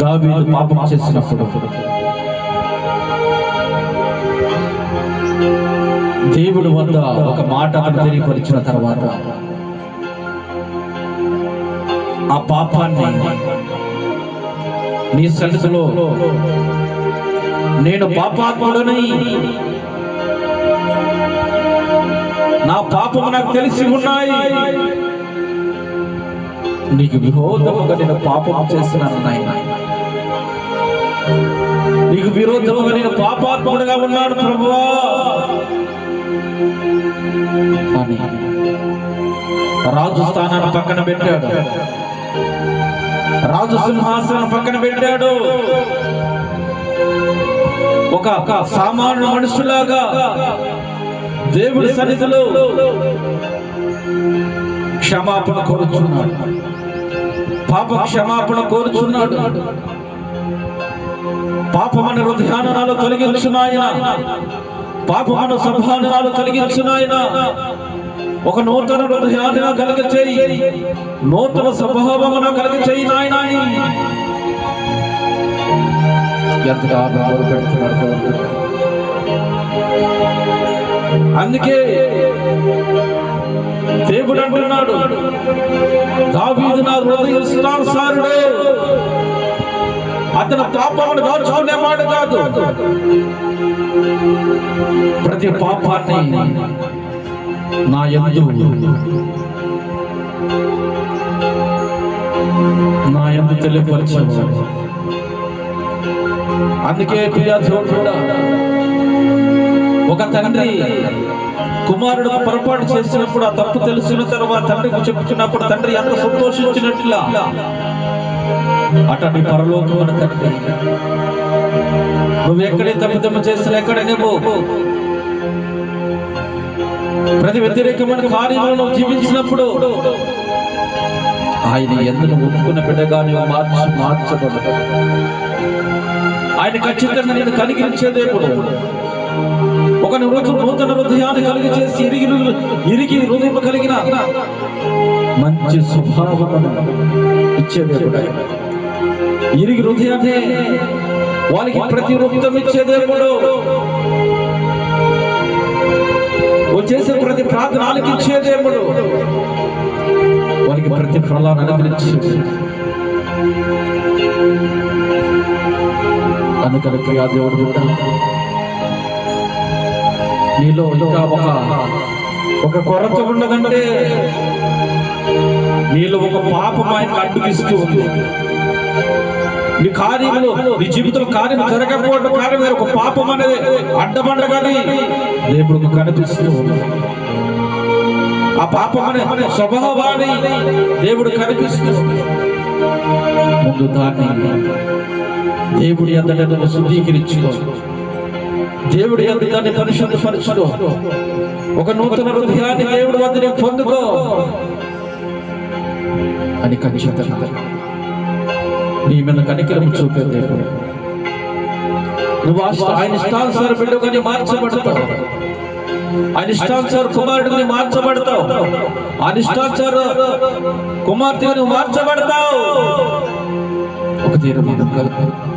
దావీదు పాపం చేసినప్పుడు. దేవుడు వద్ద ఒక మాట తెలియపరిచిన తర్వాత ఆ పాపాన్ని నీ సన్నిధిలో నేను పాపాత్ముడని నా పాపం నాకు తెలిసి ఉన్నాయి. నీకు విరోధముగా నేను పాపం చేస్తున్నాను నాయన. నీకు విరోధముగా నేను పాపాత్ముడుగా ఉన్నాను ప్రభువా. అని రాజు స్థానాన్ని పక్కన పెట్టాడు. రాజు సింహాసనం పక్కన పెట్టాడు. ఒక ఒక సామాన్య మనుషులాగా దేవుడి సన్నిధిలో క్షమాపణ కోరుచున్నాడు. పాప క్షమాపణ కోరుచున్నాడు. పాపమని హృదయానాలు తొలగించున్నాయన పాపమను సంభావనాలు తొలగించున్నాయన ఒక నూతన హృదయాన్ని కలుగ చేయి. నూతన స్వభావమున కలుగ చేయి నాయన అందుకే దేవుడు అంటున్నాడు దావీదు నా హృదయ స్థానుసారుడు అతను పాపమును దాచుకునే మాట కాదు. ప్రతి పాపాన్ని నా ఎందు నా ఎందు తెలియపరచు అందుకే ప్రియా చూడ ఒక తండ్రి కుమారుడు పొరపాటు చేసినప్పుడు ఆ తప్పు తెలిసిన తర్వాత తండ్రికి చెప్పుకున్నప్పుడు తండ్రి ఎంత సంతోషించినట్లా? అటు పరలోకమైన తండ్రి. నువ్వు ఎక్కడే తప్పిదమ్మ చేసిన ఎక్కడ నువ్వు ప్రతి వ్యతిరేకమైన కార్యములను జీవించినప్పుడు ఆయన ఎందుకు ఒప్పుకున్న బిడ్డగా నువ్వు మార్చి మార్చబడ్డ ఆయన ఖచ్చితంగా నేను కనిగించే దేవుడు. ఒక రోజు నూతన హృదయాన్ని కలిగి చేసి ఇరిగి ఇరిగి హృదయం కలిగిన మంచి స్వభావం ఇచ్చే దేవుడు. ఇరిగి హృదయాన్ని వాళ్ళకి ప్రతి వృత్తం ఇచ్చే దేవుడు. వచ్చేసే ప్రతి ప్రార్థన ఆలకించే దేవుడు. వాళ్ళకి ప్రతి ఫలాన్ని అనుగ్రహించి అందుకని ప్రియా దేవుడు. బిడ్డ నీలో ఇంకా ఒక ఒక కొరత ఉన్నదంటే నీలో ఒక పాపం ఆయనకు అడ్డుకిస్తూ ఉంది. నీ కార్యములు నీ జీవితంలో కార్యం జరగకపోవడం కార్యం ఒక పాపం అనేది అడ్డబండగాని దేవుడు కనిపిస్తూ ఆ పాపం అనే స్వభావాన్ని దేవుడు కనిపిస్తూ ముందు దాన్ని దేవుడి అంతటా శుద్ధీకరించుకోవచ్చు దేవుడి అంత దాన్ని పరిశుద్ధపరచుకో. ఒక నూతన హృదయాన్ని దేవుడు వద్ద నేను పొందుకో. అని కనిషత నీ మీద కనికరం చూపే దేవుడు. నువ్వు ఆ- ఆయన ఇష్టానుసార బిడ్డగాని మార్చబడతావు. అనిష్టాచార ఇష్టానుసార కుమారుడిని మార్చబడతావు. అనిష్టాచార ఇష్టానుసార మార్చబడతావు. ఒక తీరు మనం కలుపు.